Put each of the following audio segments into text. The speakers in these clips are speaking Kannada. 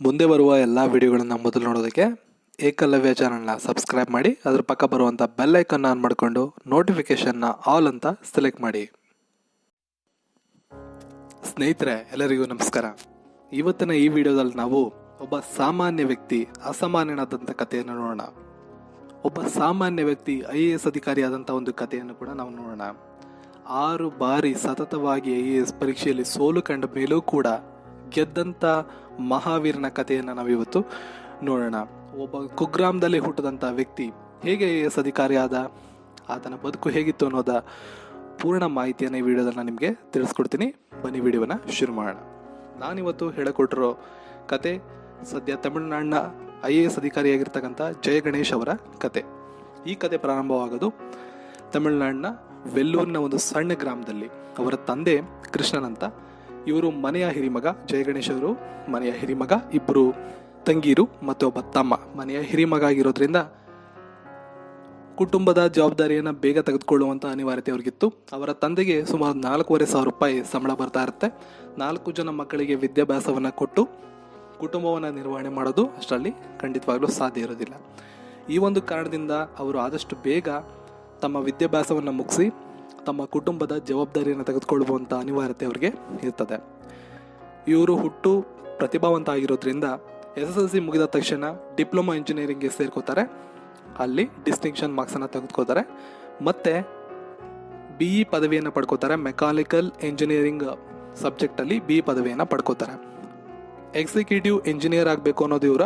ಮುಂದೆ ಬರುವ ಎಲ್ಲ ವಿಡಿಯೋಗಳನ್ನು ಮೊದಲು ನೋಡೋದಕ್ಕೆ ಏಕಲವ್ಯ ಚಾನಲ್ನ ಸಬ್ಸ್ಕ್ರೈಬ್ ಮಾಡಿ, ಅದರ ಪಕ್ಕ ಬರುವಂಥ ಬೆಲ್ ಐಕನ್ನ ಆನ್ ಮಾಡಿಕೊಂಡು ನೋಟಿಫಿಕೇಷನ್ನ ಆಲ್ ಅಂತ ಸೆಲೆಕ್ಟ್ ಮಾಡಿ. ಸ್ನೇಹಿತರೆ, ಎಲ್ಲರಿಗೂ ನಮಸ್ಕಾರ. ಇವತ್ತಿನ ಈ ವಿಡಿಯೋದಲ್ಲಿ ನಾವು ಒಬ್ಬ ಸಾಮಾನ್ಯ ವ್ಯಕ್ತಿ ಅಸಾಮಾನ್ಯನಾದಂಥ ಕಥೆಯನ್ನು ನೋಡೋಣ. ಒಬ್ಬ ಸಾಮಾನ್ಯ ವ್ಯಕ್ತಿ, ಐ ಎ ಎಸ್ ಅಧಿಕಾರಿಯಾದಂಥ ಒಂದು ಕಥೆಯನ್ನು ಕೂಡ ನಾವು ನೋಡೋಣ. ಆರು ಬಾರಿ ಸತತವಾಗಿ ಐ ಎ ಎಸ್ ಪರೀಕ್ಷೆಯಲ್ಲಿ ಸೋಲು ಕಂಡ ಮೇಲೂ ಕೂಡ ಗೆದ್ದಂಥ ಮಹಾವೀರನ ಕಥೆಯನ್ನು ನಾವಿವತ್ತು ನೋಡೋಣ. ಒಬ್ಬ ಕುಗ್ರಾಮದಲ್ಲಿ ಹುಟ್ಟಿದಂಥ ವ್ಯಕ್ತಿ ಹೇಗೆ ಐ ಎಸ್ ಅಧಿಕಾರಿ ಆದ, ಆತನ ಬದುಕು ಹೇಗಿತ್ತು ಅನ್ನೋದ ಪೂರ್ಣ ಮಾಹಿತಿಯನ್ನು ಈ ವಿಡಿಯೋದಲ್ಲಿ ನಾನು ನಿಮಗೆ ತಿಳಿಸ್ಕೊಡ್ತೀನಿ. ಬನ್ನಿ ವಿಡಿಯೋನ ಶುರು ಮಾಡೋಣ. ನಾನಿವತ್ತು ಹೇಳಿಕೊಟ್ಟಿರೋ ಕತೆ ಸದ್ಯ ತಮಿಳುನಾಡಿನ ಐ ಎ ಎಸ್ ಅಧಿಕಾರಿಯಾಗಿರ್ತಕ್ಕಂಥ ಜಯ ಗಣೇಶ್ ಅವರ ಕತೆ. ಈ ಕತೆ ಪ್ರಾರಂಭವಾಗೋದು ತಮಿಳುನಾಡಿನ ವೆಲ್ಲೂರಿನ ಒಂದು ಸಣ್ಣ ಗ್ರಾಮದಲ್ಲಿ. ಅವರ ತಂದೆ ಕೃಷ್ಣನಂತ. ಇವರು ಮನೆಯ ಹಿರಿಮಗ ಜಯ ಗಣೇಶ್ ಅವರು ಮನೆಯ ಹಿರಿಮಗ ಇಬ್ಬರು ತಂಗೀರು ಮತ್ತು ಒಬ್ಬ ತಮ್ಮ. ಮನೆಯ ಹಿರಿಮಗ ಆಗಿರೋದ್ರಿಂದ ಕುಟುಂಬದ ಜವಾಬ್ದಾರಿಯನ್ನು ಬೇಗ ತೆಗೆದುಕೊಳ್ಳುವಂಥ ಅನಿವಾರ್ಯತೆ ಅವ್ರಿಗಿತ್ತು. ಅವರ ತಂದೆಗೆ ಸುಮಾರು ನಾಲ್ಕೂವರೆ ಸಾವಿರ ರೂಪಾಯಿ ಸಂಬಳ ಬರ್ತಾ ಇರುತ್ತೆ. ನಾಲ್ಕು ಜನ ಮಕ್ಕಳಿಗೆ ವಿದ್ಯಾಭ್ಯಾಸವನ್ನು ಕೊಟ್ಟು ಕುಟುಂಬವನ್ನು ನಿರ್ವಹಣೆ ಮಾಡೋದು ಅಷ್ಟರಲ್ಲಿ ಖಂಡಿತವಾಗ್ಲೂ ಸಾಧ್ಯ ಇರೋದಿಲ್ಲ. ಈ ಒಂದು ಕಾರಣದಿಂದ ಅವರು ಆದಷ್ಟು ಬೇಗ ತಮ್ಮ ವಿದ್ಯಾಭ್ಯಾಸವನ್ನು ಮುಗಿಸಿ ತಮ್ಮ ಕುಟುಂಬದ ಜವಾಬ್ದಾರಿಯನ್ನು ತೆಗೆದುಕೊಳ್ಳುವಂಥ ಅನಿವಾರ್ಯತೆ ಅವರಿಗೆ ಇರ್ತದೆ. ಇವರು ಹುಟ್ಟು ಪ್ರತಿಭಾವಂತ ಆಗಿರೋದ್ರಿಂದ ಎಸ್ ಎಸ್ ಎಲ್ ಸಿ ಮುಗಿದ ತಕ್ಷಣ ಡಿಪ್ಲೊಮಾ ಇಂಜಿನಿಯರಿಂಗ್ಗೆ ಸೇರ್ಕೋತಾರೆ. ಅಲ್ಲಿ ಡಿಸ್ಟಿಂಕ್ಷನ್ ಮಾರ್ಕ್ಸನ್ನು ತೆಗೆದುಕೋತಾರೆ ಮತ್ತು ಬಿ ಇ ಪದವಿಯನ್ನು ಪಡ್ಕೋತಾರೆ. ಮೆಕ್ಯಾನಿಕಲ್ ಇಂಜಿನಿಯರಿಂಗ್ ಸಬ್ಜೆಕ್ಟಲ್ಲಿ ಬಿ ಇ ಪದವಿಯನ್ನು ಪಡ್ಕೋತಾರೆ. ಎಕ್ಸಿಕ್ಯೂಟಿವ್ ಇಂಜಿನಿಯರ್ ಆಗಬೇಕು ಅನ್ನೋದು ಇವರ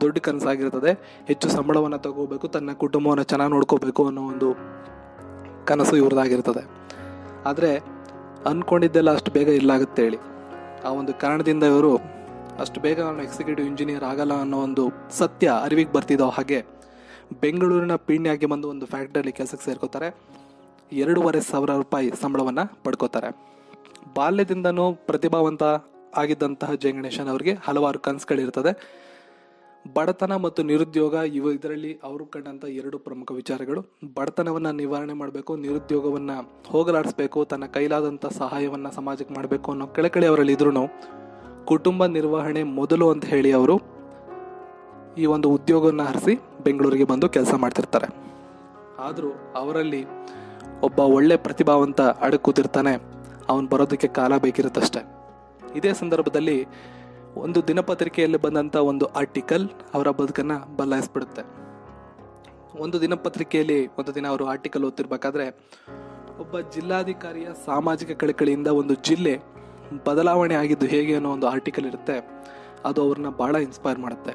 ದೊಡ್ಡ ಕನಸಾಗಿರ್ತದೆ. ಹೆಚ್ಚು ಸಂಬಳವನ್ನು ತಗೋಬೇಕು, ತನ್ನ ಕುಟುಂಬವನ್ನು ಚೆನ್ನಾಗಿ ನೋಡ್ಕೋಬೇಕು ಅನ್ನೋ ಒಂದು ಕನಸು ಇವ್ರದ್ದಾಗಿರ್ತದೆ. ಆದರೆ ಅಂದ್ಕೊಂಡಿದ್ದೆಲ್ಲ ಅಷ್ಟು ಬೇಗ ಇಲ್ಲಾಗುತ್ತೆ ಹೇಳಿ. ಆ ಒಂದು ಕಾರಣದಿಂದ ಇವರು ಅಷ್ಟು ಬೇಗ ಅವನು ಎಕ್ಸಿಕ್ಯೂಟಿವ್ ಇಂಜಿನಿಯರ್ ಆಗಲ್ಲ ಅನ್ನೋ ಒಂದು ಸತ್ಯ ಅರಿವಿಗೆ ಬರ್ತಿದ್ದೋ ಹಾಗೆ ಬೆಂಗಳೂರಿನ ಪೀಣ್ಯಾಗೆ ಬಂದು ಒಂದು ಫ್ಯಾಕ್ಟ್ರಿಯಲ್ಲಿ ಕೆಲಸಕ್ಕೆ ಸೇರ್ಕೋತಾರೆ. ಎರಡೂವರೆ ಸಾವಿರ ರೂಪಾಯಿ ಸಂಬಳವನ್ನು ಪಡ್ಕೋತಾರೆ. ಬಾಲ್ಯದಿಂದನೂ ಪ್ರತಿಭಾವಂತ ಆಗಿದ್ದಂತಹ ಜಯ ಗಣೇಶನ್ ಅವರಿಗೆ ಹಲವಾರು ಕನಸುಗಳಿರ್ತದೆ. ಬಡತನ ಮತ್ತು ನಿರುದ್ಯೋಗ, ಇವು ಇದರಲ್ಲಿ ಅವರು ಕಂಡಂಥ ಎರಡು ಪ್ರಮುಖ ವಿಚಾರಗಳು. ಬಡತನವನ್ನು ನಿವಾರಣೆ ಮಾಡಬೇಕು, ನಿರುದ್ಯೋಗವನ್ನು ಹೋಗಲಾಡಿಸ್ಬೇಕು, ತನ್ನ ಕೈಲಾದಂಥ ಸಹಾಯವನ್ನು ಸಮಾಜಕ್ಕೆ ಮಾಡಬೇಕು ಅನ್ನೋ ಕೆಳಕಳಿ ಅವರಲ್ಲಿ ಇದ್ರೂ ಕುಟುಂಬ ನಿರ್ವಹಣೆ ಮೊದಲು ಅಂತ ಹೇಳಿ ಅವರು ಈ ಒಂದು ಉದ್ಯೋಗವನ್ನು ಹರಿಸಿ ಬೆಂಗಳೂರಿಗೆ ಬಂದು ಕೆಲಸ ಮಾಡ್ತಿರ್ತಾರೆ. ಆದರೂ ಅವರಲ್ಲಿ ಒಬ್ಬ ಒಳ್ಳೆ ಪ್ರತಿಭಾವಂತ ಅಡಕೂತಿರ್ತಾನೆ ಕೂತಿರ್ತಾನೆ ಅವನು ಬರೋದಕ್ಕೆ ಕಾಲ ಬೇಕಿರುತ್ತಷ್ಟೆ. ಇದೇ ಸಂದರ್ಭದಲ್ಲಿ ಒಂದು ದಿನಪತ್ರಿಕೆಯಲ್ಲಿ ಬಂದಂಥ ಒಂದು ಆರ್ಟಿಕಲ್ ಅವರ ಬದುಕನ್ನು ಬದಲಾಯಿಸ್ಬಿಡುತ್ತೆ. ಒಂದು ದಿನಪತ್ರಿಕೆಯಲ್ಲಿ ಒಂದು ದಿನ ಅವರು ಆರ್ಟಿಕಲ್ ಓದ್ತಿರ್ಬೇಕಾದ್ರೆ ಒಬ್ಬ ಜಿಲ್ಲಾಧಿಕಾರಿಯ ಸಾಮಾಜಿಕ ಕಳಕಳಿಯಿಂದ ಒಂದು ಜಿಲ್ಲೆ ಬದಲಾವಣೆ ಆಗಿದ್ದು ಹೇಗೆ ಅನ್ನೋ ಒಂದು ಆರ್ಟಿಕಲ್ ಇರುತ್ತೆ. ಅದು ಅವ್ರನ್ನ ಭಾಳ ಇನ್ಸ್ಪೈರ್ ಮಾಡುತ್ತೆ.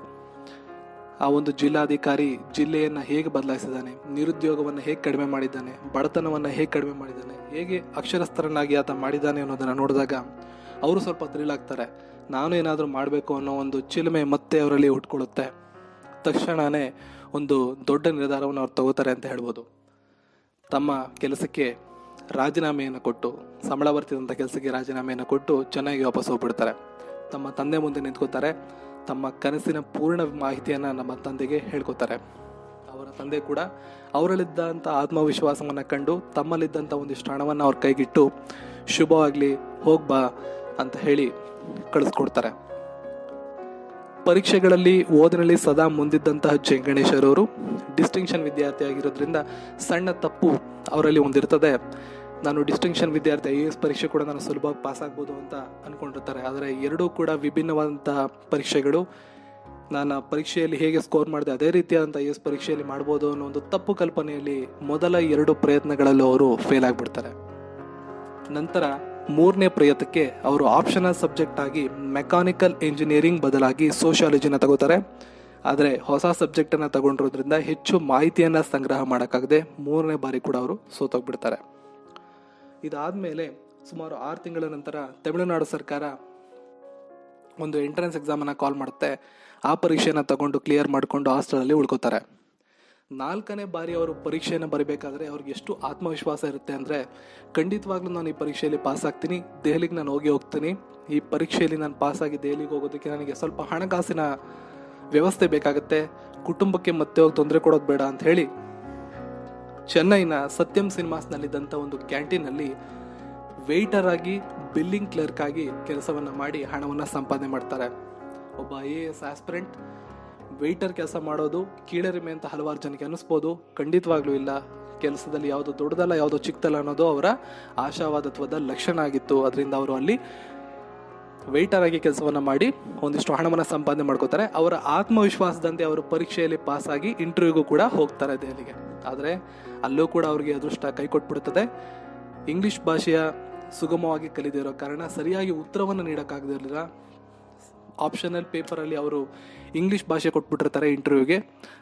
ಆ ಒಂದು ಜಿಲ್ಲಾಧಿಕಾರಿ ಜಿಲ್ಲೆಯನ್ನು ಹೇಗೆ ಬದಲಾಯಿಸಿದ್ದಾನೆ, ನಿರುದ್ಯೋಗವನ್ನು ಹೇಗೆ ಕಡಿಮೆ ಮಾಡಿದ್ದಾನೆ, ಬಡತನವನ್ನು ಹೇಗೆ ಕಡಿಮೆ ಮಾಡಿದ್ದಾನೆ, ಹೇಗೆ ಅಕ್ಷರಸ್ಥರನ್ನಾಗಿ ಆತ ಮಾಡಿದ್ದಾನೆ ಅನ್ನೋದನ್ನು ನೋಡಿದಾಗ ಅವರು ಸ್ವಲ್ಪ ಥ್ರಿಲ್ ಆಗ್ತಾರೆ. ನಾನು ಏನಾದರೂ ಮಾಡಬೇಕು ಅನ್ನೋ ಒಂದು ಚಿಲುಮೆ ಮತ್ತೆ ಅವರಲ್ಲಿ ಹುಟ್ಕೊಳ್ಳುತ್ತೆ. ತಕ್ಷಣವೇ ಒಂದು ದೊಡ್ಡ ನಿರ್ಧಾರವನ್ನು ಅವ್ರು ತಗೋತಾರೆ ಅಂತ ಹೇಳ್ಬೋದು. ತಮ್ಮ ಕೆಲಸಕ್ಕೆ ರಾಜೀನಾಮೆಯನ್ನು ಕೊಟ್ಟು, ಸಂಬಳ ಬರ್ತಿದ್ದಂಥ ಕೆಲಸಕ್ಕೆ ರಾಜೀನಾಮೆಯನ್ನು ಕೊಟ್ಟು ಚೆನ್ನಾಗಿ ವಾಪಸ್ ಹೋಗ್ಬಿಡ್ತಾರೆ. ತಮ್ಮ ತಂದೆ ಮುಂದೆ ನಿಂತ್ಕೋತಾರೆ ತಮ್ಮ ಕನಸಿನ ಪೂರ್ಣ ಮಾಹಿತಿಯನ್ನು ನಮ್ಮ ತಂದೆಗೆ ಹೇಳ್ಕೊತಾರೆ ಅವರ ತಂದೆ ಕೂಡ ಅವರಲ್ಲಿದ್ದಂಥ ಆತ್ಮವಿಶ್ವಾಸವನ್ನು ಕಂಡು ತಮ್ಮಲ್ಲಿದ್ದಂಥ ಒಂದಿಷ್ಟು ಹಣವನ್ನು ಅವ್ರ ಕೈಗಿಟ್ಟು, ಶುಭವಾಗಲಿ, ಹೋಗ್ಬಾ. ಅಂತ ಹೇಳಿ ಕಳಿಸ್ಕೊಡ್ತಾರೆ. ಪರೀಕ್ಷೆಗಳಲ್ಲಿ ಓದಿನಲ್ಲಿ ಸದಾ ಮುಂದಿದ್ದಂತಹ ಜಯ ಗಣೇಶರವರು ಡಿಸ್ಟಿಂಕ್ಷನ್ ವಿದ್ಯಾರ್ಥಿ ಆಗಿರೋದ್ರಿಂದ ಸಣ್ಣ ತಪ್ಪು ಅವರಲ್ಲಿ ಒಂದಿರ್ತದೆ. ನಾನು ಡಿಸ್ಟಿಂಕ್ಷನ್ ವಿದ್ಯಾರ್ಥಿ, ಐ ಎ ಎಸ್ ಪರೀಕ್ಷೆ ಕೂಡ ನಾನು ಸುಲಭವಾಗಿ ಪಾಸ್ ಆಗ್ಬೋದು ಅಂತ ಅಂದ್ಕೊಂಡಿರ್ತಾರೆ ಆದರೆ ಎರಡೂ ಕೂಡ ವಿಭಿನ್ನವಾದಂತಹ ಪರೀಕ್ಷೆಗಳು. ನಾನು ಪರೀಕ್ಷೆಯಲ್ಲಿ ಹೇಗೆ ಸ್ಕೋರ್ ಮಾಡಿದೆ, ಅದೇ ರೀತಿಯಾದಂಥ ಐ ಎಸ್ ಪರೀಕ್ಷೆಯಲ್ಲಿ ಮಾಡ್ಬೋದು ಅನ್ನೋ ಒಂದು ತಪ್ಪು ಕಲ್ಪನೆಯಲ್ಲಿ ಮೊದಲ ಎರಡು ಪ್ರಯತ್ನಗಳಲ್ಲೂ ಅವರು ಫೇಲ್ ಆಗಿಬಿಡ್ತಾರೆ. ನಂತರ ಮೂರನೇ ಪ್ರಯತ್ನಕ್ಕೆ ಅವರು ಆಪ್ಷನಲ್ ಸಬ್ಜೆಕ್ಟ್ ಆಗಿ ಮೆಕ್ಯಾನಿಕಲ್ ಇಂಜಿನಿಯರಿಂಗ್ ಬದಲಾಗಿ ಸೋಷಿಯಾಲಜಿನ ತಗೋತಾರೆ. ಆದರೆ ಹೊಸ ಸಬ್ಜೆಕ್ಟನ್ನು ತಗೊಂಡಿರೋದ್ರಿಂದ ಹೆಚ್ಚು ಮಾಹಿತಿಯನ್ನು ಸಂಗ್ರಹ ಮಾಡೋಕ್ಕಾಗದೆ ಮೂರನೇ ಬಾರಿ ಕೂಡ ಅವರು ಸೋತೋಗ್ಬಿಡ್ತಾರೆ. ಇದಾದಮೇಲೆ ಸುಮಾರು ಆರು ತಿಂಗಳ ನಂತರ ತಮಿಳುನಾಡು ಸರ್ಕಾರ ಒಂದು ಎಂಟ್ರೆನ್ಸ್ ಎಕ್ಸಾಮನ್ನು ಕಾಲ್ ಮಾಡುತ್ತೆ. ಆ ಪರೀಕ್ಷೆಯನ್ನು ತಗೊಂಡು ಕ್ಲಿಯರ್ ಮಾಡಿಕೊಂಡು ಹಾಸ್ಟೆಲಲ್ಲಿ ಉಳ್ಕೋತಾರೆ. ನಾಲ್ಕನೇ ಬಾರಿ ಅವರು ಪರೀಕ್ಷೆಯನ್ನು ಬರೀಬೇಕಾದ್ರೆ ಅವ್ರಿಗೆ ಎಷ್ಟು ಆತ್ಮವಿಶ್ವಾಸ ಇರುತ್ತೆ ಅಂದರೆ, ಖಂಡಿತವಾಗ್ಲೂ ನಾನು ಈ ಪರೀಕ್ಷೆಯಲ್ಲಿ ಪಾಸ್ ಆಗ್ತೀನಿ, ದೆಹಲಿಗೆ ನಾನು ಹೋಗಿ ಹೋಗ್ತೀನಿ. ಈ ಪರೀಕ್ಷೆಯಲ್ಲಿ ನಾನು ಪಾಸಾಗಿ ದೆಹಲಿಗೆ ಹೋಗೋದಕ್ಕೆ ನನಗೆ ಸ್ವಲ್ಪ ಹಣಕಾಸಿನ ವ್ಯವಸ್ಥೆ ಬೇಕಾಗುತ್ತೆ. ಕುಟುಂಬಕ್ಕೆ ಮತ್ತೆ ಹೋಗಿ ತೊಂದರೆ ಕೊಡೋದು ಬೇಡ ಅಂತ ಹೇಳಿ, ಚೆನ್ನೈನ ಸತ್ಯಂ ಸಿನಿಮಾಸ್ನಲ್ಲಿದ್ದಂಥ ಒಂದು ಕ್ಯಾಂಟೀನಲ್ಲಿ ವೆಯ್ಟರ್ ಆಗಿ ಬಿಲ್ಲಿಂಗ್ ಕ್ಲರ್ಕ್ ಆಗಿ ಕೆಲಸವನ್ನು ಮಾಡಿ ಹಣವನ್ನು ಸಂಪಾದನೆ ಮಾಡ್ತಾರೆ. ಒಬ್ಬ I A S aspirant waiter ಕೆಲಸ ಮಾಡೋದು, ಕೀಳರಿಮೆ ಅಂತ ಹಲವಾರು ಜನಕ್ಕೆ ಅನಿಸ್ಬೋದು. ಖಂಡಿತವಾಗ್ಲೂ ಇಲ್ಲ. ಕೆಲಸದಲ್ಲಿ ಯಾವುದು ದೊಡ್ಡದಲ್ಲ, ಯಾವುದು ಚಿಕ್ಕದಲ್ಲ ಅನ್ನೋದು ಅವರ ಆಶಾವಾದತ್ವದ ಲಕ್ಷಣ ಆಗಿತ್ತು. ಅದರಿಂದ ಅವರು ಅಲ್ಲಿ ವೆಯ್ಟರ್ ಆಗಿ ಕೆಲಸವನ್ನು ಮಾಡಿ ಒಂದಿಷ್ಟು ಹಣವನ್ನು ಸಂಪಾದನೆ ಮಾಡ್ಕೋತಾರೆ. ಅವರ ಆತ್ಮವಿಶ್ವಾಸದಂತೆ ಅವರು ಪರೀಕ್ಷೆಯಲ್ಲಿ ಪಾಸಾಗಿ ಇಂಟರ್ವ್ಯೂಗೂ ಕೂಡ ಹೋಗ್ತಾರೆ ದೆಹಲಿಗೆ. ಆದರೆ ಅಲ್ಲೂ ಕೂಡ ಅವರಿಗೆ ಅದೃಷ್ಟ ಕೈ ಕೊಟ್ಬಿಡುತ್ತದೆ. ಇಂಗ್ಲಿಷ್ ಭಾಷೆಯ ಸುಗಮವಾಗಿ ಕಲಿದಿರೋ ಕಾರಣ ಸರಿಯಾಗಿ ಉತ್ತರವನ್ನು ನೀಡೋಕ್ಕಾಗದಿರಲಿಲ್ಲ. ಆಪ್ಷನಲ್ ಪೇಪರಲ್ಲಿ ಅವರು ಇಂಗ್ಲೀಷ್ ಭಾಷೆ ಕೊಟ್ಬಿಟ್ಟಿರ್ತಾರೆ ಇಂಟರ್ವ್ಯೂಗೆ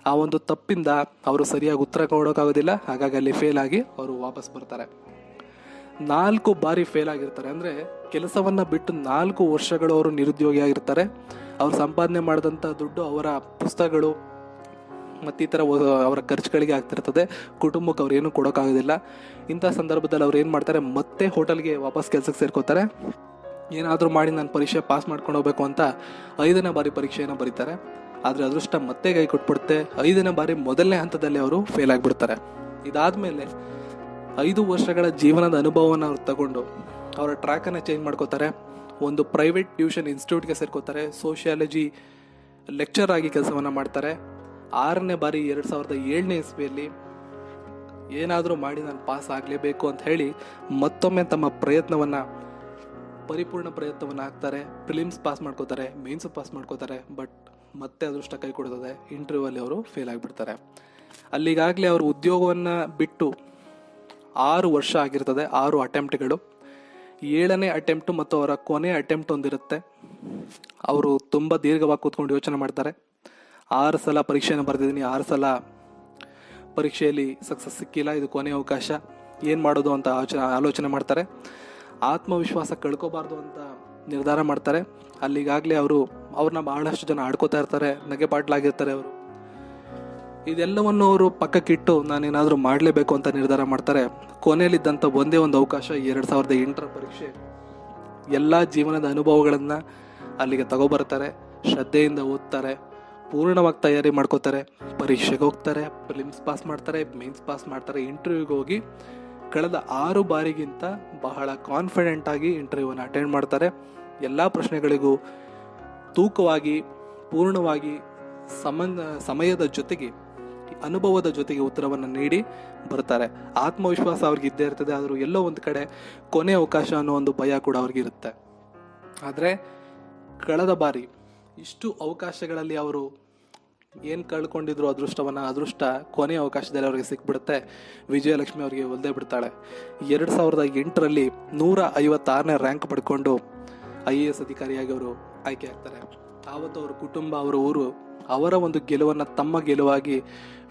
ಆ ಒಂದು ತಪ್ಪಿಂದ ಅವರು ಸರಿಯಾಗಿ ಉತ್ತರ ಕೊಡೋಕ್ಕಾಗೋದಿಲ್ಲ. ಹಾಗಾಗಿ ಅಲ್ಲಿ ಫೇಲ್ ಆಗಿ ಅವರು ವಾಪಸ್ ಬರ್ತಾರೆ. ನಾಲ್ಕು ಬಾರಿ ಫೇಲ್ ಆಗಿರ್ತಾರೆ. ಅಂದರೆ ಕೆಲಸವನ್ನು ಬಿಟ್ಟು ನಾಲ್ಕು ವರ್ಷಗಳು ಅವರು ನಿರುದ್ಯೋಗಿಯಾಗಿರ್ತಾರೆ ಅವ್ರು ಸಂಪಾದನೆ ಮಾಡಿದಂಥ ದುಡ್ಡು ಅವರ ಪುಸ್ತಕಗಳು ಮತ್ತಿತರ ಅವರ ಖರ್ಚುಗಳಿಗೆ ಆಗ್ತಿರ್ತದೆ. ಕುಟುಂಬಕ್ಕೆ ಅವ್ರು ಏನೂ ಕೊಡೋಕ್ಕಾಗೋದಿಲ್ಲ. ಇಂಥ ಸಂದರ್ಭದಲ್ಲಿ ಅವ್ರು ಏನು ಮಾಡ್ತಾರೆ? ಮತ್ತೆ ಹೋಟೆಲ್ಗೆ ವಾಪಸ್ ಕೆಲಸಕ್ಕೆ ಸೇರ್ಕೋತಾರೆ. ಏನಾದರೂ ಮಾಡಿ ನಾನು ಪರೀಕ್ಷೆ ಪಾಸ್ ಮಾಡ್ಕೊಂಡು ಹೋಗ್ಬೇಕು ಅಂತ ಐದನೇ ಬಾರಿ ಪರೀಕ್ಷೆಯನ್ನು ಬರೀತಾರೆ. ಆದರೆ ಅದೃಷ್ಟ ಮತ್ತೆ ಕೈ ಕೊಟ್ಬಿಡುತ್ತೆ. ಐದನೇ ಬಾರಿ ಮೊದಲನೇ ಹಂತದಲ್ಲಿ ಅವರು ಫೇಲ್ ಆಗಿಬಿಡ್ತಾರೆ. ಇದಾದಮೇಲೆ ಐದು ವರ್ಷಗಳ ಜೀವನದ ಅನುಭವವನ್ನು ಅವ್ರು ತಗೊಂಡು ಅವರ ಟ್ರ್ಯಾಕನ್ನು ಚೇಂಜ್ ಮಾಡ್ಕೋತಾರೆ. ಒಂದು ಪ್ರೈವೇಟ್ ಟ್ಯೂಷನ್ ಇನ್ಸ್ಟಿಟ್ಯೂಟ್ಗೆ ಸೇರ್ಕೋತಾರೆ. ಸೋಷಿಯಾಲಜಿ ಲೆಕ್ಚರ್ ಆಗಿ ಕೆಲಸವನ್ನು ಮಾಡ್ತಾರೆ. ಆರನೇ ಬಾರಿ ಎರಡು ಸಾವಿರದ ಏಳನೇ ಇಸ್ವಿಯಲ್ಲಿ ಏನಾದರೂ ಮಾಡಿ ನಾನು ಪಾಸ್ ಆಗಲೇಬೇಕು ಅಂತ ಹೇಳಿ ಮತ್ತೊಮ್ಮೆ ತಮ್ಮ ಪ್ರಯತ್ನವನ್ನು ಪರಿಪೂರ್ಣ ಪ್ರಯತ್ನವನ್ನು ಹಾಕ್ತಾರೆ. ಪ್ರಿಲಿಮ್ಸ್ ಪಾಸ್ ಮಾಡ್ಕೋತಾರೆ ಮೇನ್ಸ್ ಪಾಸ್ ಮಾಡ್ಕೋತಾರೆ ಬಟ್ ಮತ್ತೆ ಅದೃಷ್ಟ ಕೈ ಕೊಡ್ತದೆ ಇಂಟರ್ವ್ಯೂ ಅಲ್ಲಿ ಅವರು ಫೇಲ್ ಆಗಿಬಿಡ್ತಾರೆ. ಅಲ್ಲಿಗಾಗಲೇ ಅವರು ಉದ್ಯೋಗವನ್ನು ಬಿಟ್ಟು ಆರು ವರ್ಷ ಆಗಿರ್ತದೆ, ಆರು ಅಟೆಂಪ್ಟ್ಗಳು ಏಳನೇ ಅಟೆಂಪ್ಟು ಮತ್ತು ಅವರ ಕೊನೆ ಅಟೆಂಪ್ಟ್ ಒಂದಿರುತ್ತೆ. ಅವರು ತುಂಬ ದೀರ್ಘವಾಗಿ ಕೂತ್ಕೊಂಡು ಯೋಚನೆ ಮಾಡ್ತಾರೆ. ಆರು ಸಲ ಪರೀಕ್ಷೆಯನ್ನು ಬರೆದಿದ್ದೀನಿ, ಆರು ಸಲ ಪರೀಕ್ಷೆಯಲ್ಲಿ ಸಕ್ಸಸ್ ಸಿಕ್ಕಿಲ್ಲ, ಇದು ಕೊನೆ ಅವಕಾಶ. ಏನು ಮಾಡೋದು ಅಂತ ಆಲೋಚನೆ ಆಲೋಚನೆ ಮಾಡ್ತಾರೆ. ಆತ್ಮವಿಶ್ವಾಸ ಕಳ್ಕೋಬಾರ್ದು ಅಂತ ನಿರ್ಧಾರ ಮಾಡ್ತಾರೆ. ಅಲ್ಲಿಗಾಗಲೇ ಅವರು, ಅವ್ರನ್ನ ಬಹಳಷ್ಟು ಜನ ಆಡ್ಕೋತಾ ಇರ್ತಾರೆ ನಗೆಪಾಟ್ಲಾಗಿರ್ತಾರೆ ಅವರು. ಇದೆಲ್ಲವನ್ನು ಅವರು ಪಕ್ಕಕ್ಕಿಟ್ಟು ನಾನೇನಾದರೂ ಮಾಡಲೇಬೇಕು ಅಂತ ನಿರ್ಧಾರ ಮಾಡ್ತಾರೆ. ಕೊನೆಯಲ್ಲಿದ್ದಂಥ ಒಂದೇ ಒಂದು ಅವಕಾಶ ಎರಡು ಸಾವಿರದ ಎಂಟರ ಪರೀಕ್ಷೆ. ಎಲ್ಲ ಜೀವನದ ಅನುಭವಗಳನ್ನು ಅಲ್ಲಿಗೆ ತಗೊಬರ್ತಾರೆ, ಶ್ರದ್ಧೆಯಿಂದ ಓದ್ತಾರೆ, ಪೂರ್ಣವಾಗಿ ತಯಾರಿ ಮಾಡ್ಕೋತಾರೆ, ಪರೀಕ್ಷೆಗೆ ಹೋಗ್ತಾರೆ ಪ್ರಿಲಿಮ್ಸ್ ಪಾಸ್ ಮಾಡ್ತಾರೆ ಮೇನ್ಸ್ ಪಾಸ್ ಮಾಡ್ತಾರೆ ಇಂಟರ್ವ್ಯೂಗೆ ಹೋಗಿ ಕಳೆದ ಆರು ಬಾರಿಗಿಂತ ಬಹಳ ಕಾನ್ಫಿಡೆಂಟ್ ಆಗಿ ಇಂಟರ್ವ್ಯೂವನ್ನು ಅಟೆಂಡ್ ಮಾಡ್ತಾರೆ. ಎಲ್ಲ ಪ್ರಶ್ನೆಗಳಿಗೂ ತೂಕವಾಗಿ, ಪೂರ್ಣವಾಗಿ ಸಮನ್, ಸಮಯದ ಜೊತೆಗೆ, ಅನುಭವದ ಜೊತೆಗೆ ಉತ್ತರವನ್ನು ನೀಡಿ ಬರ್ತಾರೆ. ಆತ್ಮವಿಶ್ವಾಸ ಅವ್ರಿಗೆ ಇದ್ದೇ ಇರ್ತದೆ. ಆದರೂ ಎಲ್ಲೋ ಒಂದು ಕಡೆ ಕೊನೆ ಅವಕಾಶ ಅನ್ನೋ ಒಂದು ಭಯ ಕೂಡ ಅವ್ರಿಗಿರುತ್ತೆ ಆದರೆ ಕಳೆದ ಬಾರಿ ಇಷ್ಟು ಅವಕಾಶಗಳಲ್ಲಿ ಅವರು ಏನು ಕಳ್ಕೊಂಡಿದ್ರು ಅದೃಷ್ಟವನ್ನು, ಅದೃಷ್ಟ ಕೊನೆಯ ಅವಕಾಶದಲ್ಲಿ ಅವರಿಗೆ ಸಿಕ್ಬಿಡುತ್ತೆ. ವಿಜಯಲಕ್ಷ್ಮಿ ಅವರಿಗೆ ಒಲ್ದೇ ಬಿಡ್ತಾಳೆ. ಎರಡು ಸಾವಿರದ ಎಂಟರಲ್ಲಿ ನೂರ ಐವತ್ತಾರನೇ ರ್ಯಾಂಕ್ ಪಡ್ಕೊಂಡು ಐ ಎ ಎಸ್ ಅಧಿಕಾರಿಯಾಗಿ ಅವರು ಆಯ್ಕೆ ಆಗ್ತಾರೆ. ಆವತ್ತು ಅವರ ಕುಟುಂಬ, ಅವರ ಊರು, ಅವರ ಒಂದು ಗೆಲುವನ್ನು ತಮ್ಮ ಗೆಲುವಾಗಿ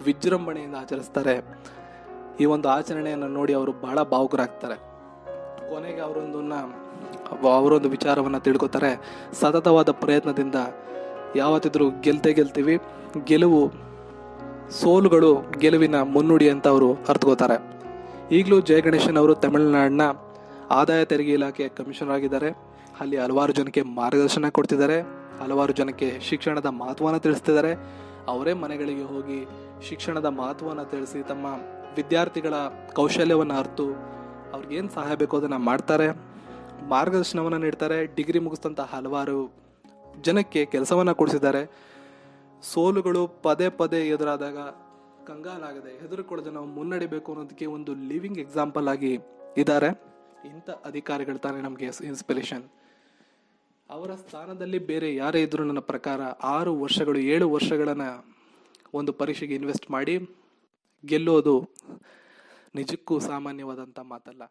ವಿಜೃಂಭಣೆಯಿಂದ ಆಚರಿಸ್ತಾರೆ. ಈ ಒಂದು ಆಚರಣೆಯನ್ನು ನೋಡಿ ಅವರು ಬಹಳ ಭಾವುಕರಾಗ್ತಾರೆ. ಕೊನೆಗೆ ಅವರೊಂದನ್ನು, ಅವರೊಂದು ವಿಚಾರವನ್ನು ತಿಳ್ಕೊತಾರೆ. ಸತತವಾದ ಪ್ರಯತ್ನದಿಂದ ಯಾವತ್ತಿದ್ರೂ ಗೆಲ್ತೇ ಗೆಲ್ತೀವಿ. ಗೆಲುವು ಸೋಲುಗಳು ಗೆಲುವಿನ ಮುನ್ನುಡಿ ಅಂತ ಅವರು ಅರ್ಥಕೋತಾರೆ ಈಗಲೂ ಜಯಗಣೇಶನ್ ಅವರು ತಮಿಳುನಾಡಿನ ಆದಾಯ ತೆರಿಗೆ ಇಲಾಖೆಯ ಕಮಿಷನರ್ ಆಗಿದ್ದಾರೆ. ಅಲ್ಲಿ ಹಲವಾರು ಜನಕ್ಕೆ ಮಾರ್ಗದರ್ಶನ ಕೊಡ್ತಿದ್ದಾರೆ. ಹಲವಾರು ಜನಕ್ಕೆ ಶಿಕ್ಷಣದ ಮಹತ್ವವನ್ನು ತಿಳಿಸ್ತಿದ್ದಾರೆ. ಅವರೇ ಮನೆಗಳಿಗೆ ಹೋಗಿ ಶಿಕ್ಷಣದ ಮಹತ್ವವನ್ನು ತಿಳಿಸಿ ತಮ್ಮ ವಿದ್ಯಾರ್ಥಿಗಳ ಕೌಶಲ್ಯವನ್ನು ಅರ್ತು ಅವ್ರಿಗೇನು ಸಹಾಯ ಬೇಕೋ ಅದನ್ನು ಮಾಡ್ತಾರೆ. ಮಾರ್ಗದರ್ಶನವನ್ನು ನೀಡ್ತಾರೆ. ಡಿಗ್ರಿ ಮುಗಿಸಿದಂಥ ಹಲವಾರು ಜನಕ್ಕೆ ಕೆಲಸವನ್ನು ಕೊಡಿಸಿದ್ದಾರೆ. ಸೋಲುಗಳು ಪದೇ ಪದೇ ಎದುರಾದಾಗ ಕಂಗಾಲಾಗದೆ ಹೆದರುಕೊಳ್ಳದೆ ನಾವು ಮುನ್ನಡಿಬೇಕು ಅನ್ನೋದಕ್ಕೆ ಒಂದು ಲಿವಿಂಗ್ ಎಕ್ಸಾಂಪಲ್ ಆಗಿ ಇದ್ದಾರೆ. ಇಂಥ ಅಧಿಕಾರಿಗಳು ತಾನೇ ನಮಗೆ ಇನ್ಸ್ಪಿರೇಷನ್ ಅವರ ಸ್ಥಾನದಲ್ಲಿ ಬೇರೆ ಯಾರೇ ಇದ್ದರೂ ನನ್ನ ಪ್ರಕಾರ ಆರು ವರ್ಷಗಳು, ಏಳು ವರ್ಷಗಳನ್ನು ಒಂದು ಪರೀಕ್ಷೆಗೆ ಇನ್ವೆಸ್ಟ್ ಮಾಡಿ ಗೆಲ್ಲೋದು ನಿಜಕ್ಕೂ ಸಾಮಾನ್ಯವಾದಂಥ ಮಾತಲ್ಲ.